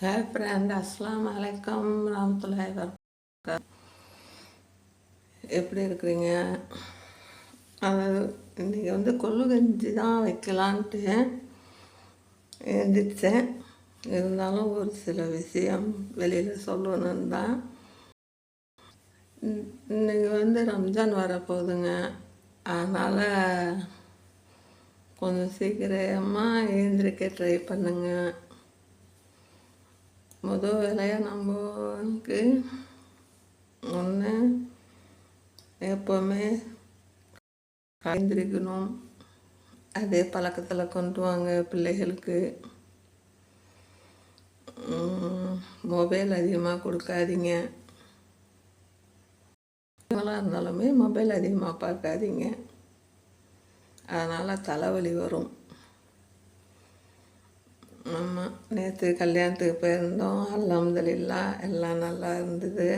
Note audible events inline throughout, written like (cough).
Hi friend அஸ்லாம் வலைக்கம் ராமத்துல்லாய் வர்க்க எப்படி இருக்கிறீங்க? அதாவது இன்றைக்கி வந்து கொள்ளு கஞ்சி தான் வைக்கலான்ட்டு எழுந்திரிச்சேன் இருந்தாலும் ஒரு சில விஷயம் வெளியில் சொல்லணுன்னு தான். இன்றைக்கி வந்து ரம்ஜான் வரப்போகுதுங்க. அதனால் கொஞ்சம் சீக்கிரமாக எழுந்திரிக்க ட்ரை பண்ணுங்கள் முதல் வேலையாக நம்மளுக்கு ஒன்று எப்போவுமே காய்ந்திருக்கணும் அதே பழக்கத்தில் கொண்டு வாங்க பிள்ளைகளுக்கு. மொபைல் அதிகமாக கொடுக்காதீங்க. இருந்தாலுமே மொபைல் அதிகமாக பார்க்காதீங்க. அதனால் தலைவலி வரும். நேற்று கல்யாணத்துக்கு போயிருந்தோம். அல்ஹம்துலில்லா எல்லாம் நல்லா இருந்தது.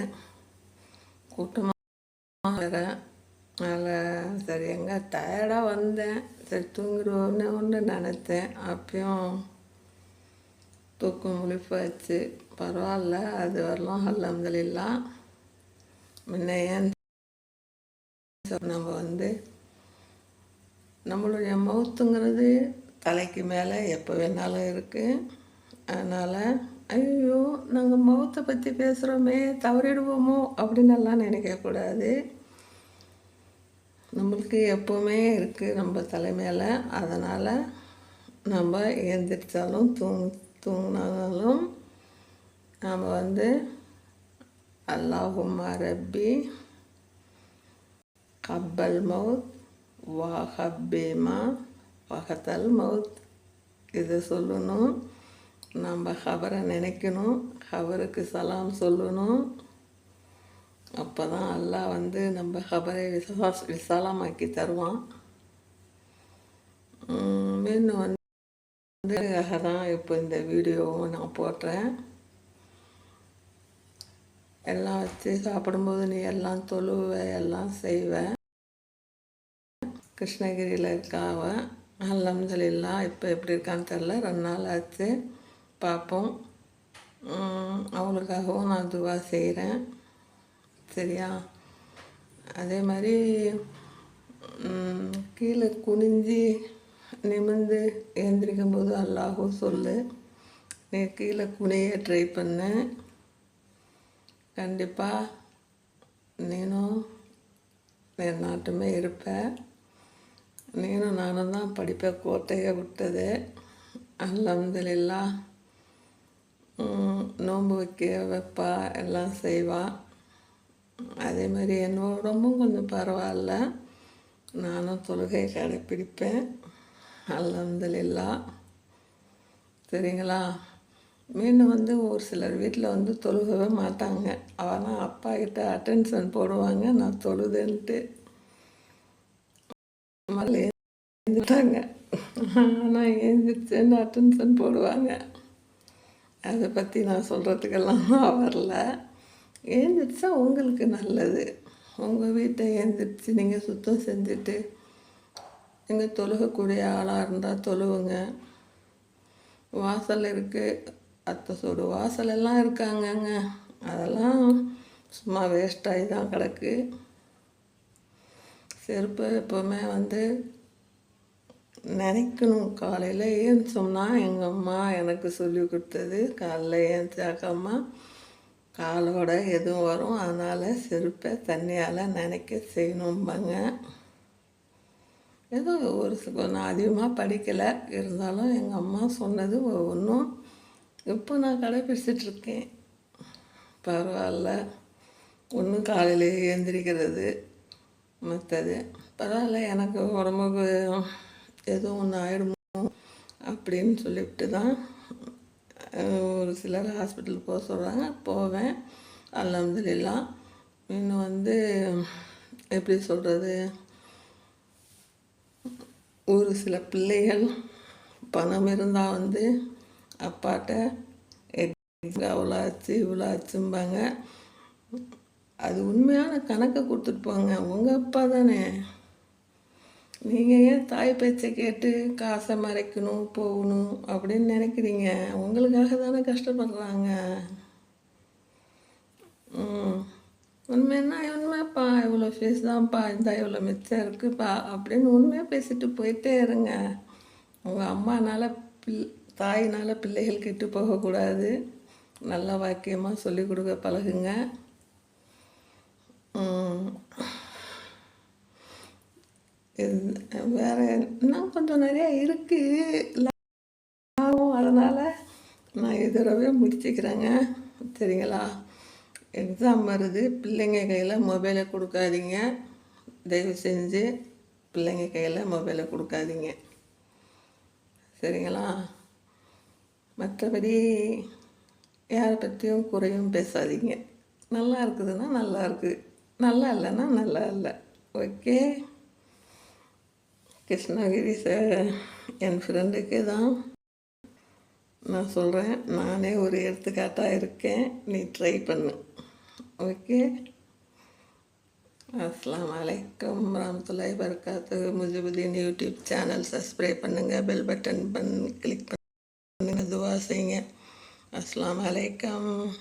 கூட்டமாக வேறு அதில் சரி எங்கே டயர்டாக வந்தேன். சரி தூங்கிடுவோம்னு ஒன்று நினச்சேன் அப்பயும் தூக்கம் முழிப்பாச்சு. பரவாயில்ல அது வரலாம். அல்ஹம்துலில்லா. முன்ன ஏன் நம்ம வந்து நம்மளுடைய மவுத்துங்கிறது தலைக்கு மேலே எப்போ வேணாலும் இருக்குது அதனால் ஐயோ நாங்கள் முகத்தை பற்றி பேசுகிறோமே தவறிடுவோமோ அப்படின்னெல்லாம் நினைக்கக்கூடாது நம்மளுக்கு எப்போவுமே இருக்குது நம்ம தலைமையில். அதனால் நம்ம எழுந்திரிச்சாலும் தூங் தூங்கினாலும் நாம் வந்து அல்லாஹுமா ரப்பி கப்பல் மவுத் வாஹப்பேமா வகத்தல் மவுத். இதை சொல்லணும். நம்ம ஹபரை நினைக்கணும் ஹபருக்கு சலாம் சொல்லணும். அப்போ தான் அல்லாஹ் வந்து நம்ம ஹபரை விசா விசாலமாக்கி தருவான். மீன் வந்து தான் இப்போ இந்த வீடியோவும் நான் போடுறேன். எல்லாம் வச்சு சாப்பிடும்போது நீ எல்லாம் தொழுவ எல்லாம் செய்வேன் கிருஷ்ணகிரியில் இருக்காவ அலமதுல்லா இப்போ எப்படி இருக்கான்னு தெரில ரெண்டு நாள் ஆச்சு. பார்ப்போம் அவளுக்காகவும் நான் துவா செய்கிறேன் சரியா? அதே மாதிரி கீழே குனிஞ்சி நிமிர்ந்து எழுந்திரிக்கும் போது அல்லாஹும் சொல்லு. நீ கீழே குனிய ட்ரை பண்ண. கண்டிப்பாக நீனும் நாட்டுமே இருப்பேன் நீனும் நானும் தான் படிப்பை கோட்டையை விட்டது. அலமதுல்லா நோன்பு வைக்க வைப்பா எல்லாம் செய்வா. அதே மாதிரி என்னோட உடம்பும் கொஞ்சம் பரவாயில்ல. நானும் தொழுகை கடைப்பிடிப்பேன். அலமதுல்லா சரிங்களா? மீன் வந்து ஒரு சிலர் வீட்டில் வந்து தொழுகவே மாட்டாங்க. அவனால் அப்பா கிட்ட அட்டென்ஷன் போடுவாங்க. நான் தொழுதுன்ட்டு. மலை எழுந்துட்டாங்க ஆனால் எழுந்திரிச்சேன்னு அட்டென்ஷன் போடுவாங்க. அதை பற்றி நான் சொல்கிறதுக்கெல்லாம் (laughs) வரல. எழுந்திரிச்சா உங்களுக்கு நல்லது. உங்கள் வீட்டை எழுந்திரிச்சு நீங்கள் சுத்தம் செஞ்சுட்டு நீங்கள் தொழுகக்கூடிய ஆளாக இருந்தால் தொழுவுங்க. வாசல் இருக்குது அத்தை சோடு வாசல் எல்லாம் இருக்காங்கங்க. அதெல்லாம் சும்மா வேஸ்ட்டாகி தான் கிடக்கு. செருப்பு எப்போவுமே வந்து நினைக்கணும். காலையில் ஏந்திச்சோம்னா எங்கள் அம்மா எனக்கு சொல்லி கொடுத்தது. காலைல ஏந்திச்சாக்கம்மா காலோட எதுவும் வரும். அதனால் செருப்பை தண்ணியால் நினைக்க செய்யணும்பாங்க. ஏதோ ஒரு கொஞ்சம் அதிகமாக படிக்கலை. இருந்தாலும் எங்கள் அம்மா சொன்னது ஒவ்வொன்றும் இப்போ நான் கடைப்பிடிச்சிட்ருக்கேன் பரவாயில்ல. ஒன்றும் காலையில் எழுந்திரிக்கிறது மற்றது பரவாயில்ல. எனக்கு உடம்புக்கு எதுவும் ஒன்று ஆகிடுமோ அப்படின்னு சொல்லிவிட்டு தான் ஒரு சிலர் ஹாஸ்பிட்டல் போக சொல்கிறாங்க போவேன். அலமதுல்லா இன்னும் வந்து எப்படி சொல்கிறது ஒரு சில பிள்ளைகள் பணம் இருந்தால் வந்து அப்பாட்ட அவ்வளோ ஆச்சு இவ்வளோ ஆச்சும்பாங்க. அது உண்மையான கணக்கை கொடுத்துட்டு போங்க. உங்கள் அப்பா தானே. நீங்கள் ஏன் தாய் பேச்சை கேட்டு காசை மறைக்கணும் போகணும் அப்படின்னு நினைக்கிறீங்க? உங்களுக்காக தானே கஷ்டப்படுறாங்க. உண்மைன்னா உண்மைப்பா இவ்வளோ ஃபீஸ் தான்ப்பா இந்த இவ்வளோ மிச்சம் இருக்குப்பா அப்படின்னு உண்மையாக பேசிட்டு போயிட்டே இருங்க. உங்கள் அம்மானால பில் தாயினால் பிள்ளைகள் கெட்டு போகக்கூடாது. நல்ல வாக்கியமாக சொல்லிக் கொடுக்க பழகுங்க. ம். வேற இன்னும் கொஞ்சம் நிறையா இருக்குது ஆகும் அதனால் நான் இதோடவே முடிச்சுக்கிறேங்க. சரிங்களா? எக்ஸாம் வருது. பிள்ளைங்க கையில் மொபைலை கொடுக்காதீங்க. தயவு செஞ்சு பிள்ளைங்க கையில் மொபைலை கொடுக்காதீங்க. சரிங்களா? மற்றபடி யாரை பற்றியும் குறையும் பேசாதீங்க. நல்லா இருக்குதுன்னா நல்லா இருக்குது நல்லா இல்லைன்னா நல்லா இல்லை. ஓகே? கிருஷ்ணகிரி சார் என் ஃப்ரெண்டுக்கு தான் நான் சொல்கிறேன் நானே ஒரு எடுத்துக்காட்டாக இருக்கேன். நீ ட்ரை பண்ணு. ஓகே அஸ்லாம் வலைக்கம் வரமத்துல்லாஹி பர்காத்து முஜிபுதீன் யூடியூப் சேனல் சப்ஸ்கிரைப் பண்ணுங்கள் பெல் பட்டன் பண் கிளிக் பண்ணுங்கள் துவா செய்யுங்க. அஸ்லாம் வலைக்கம்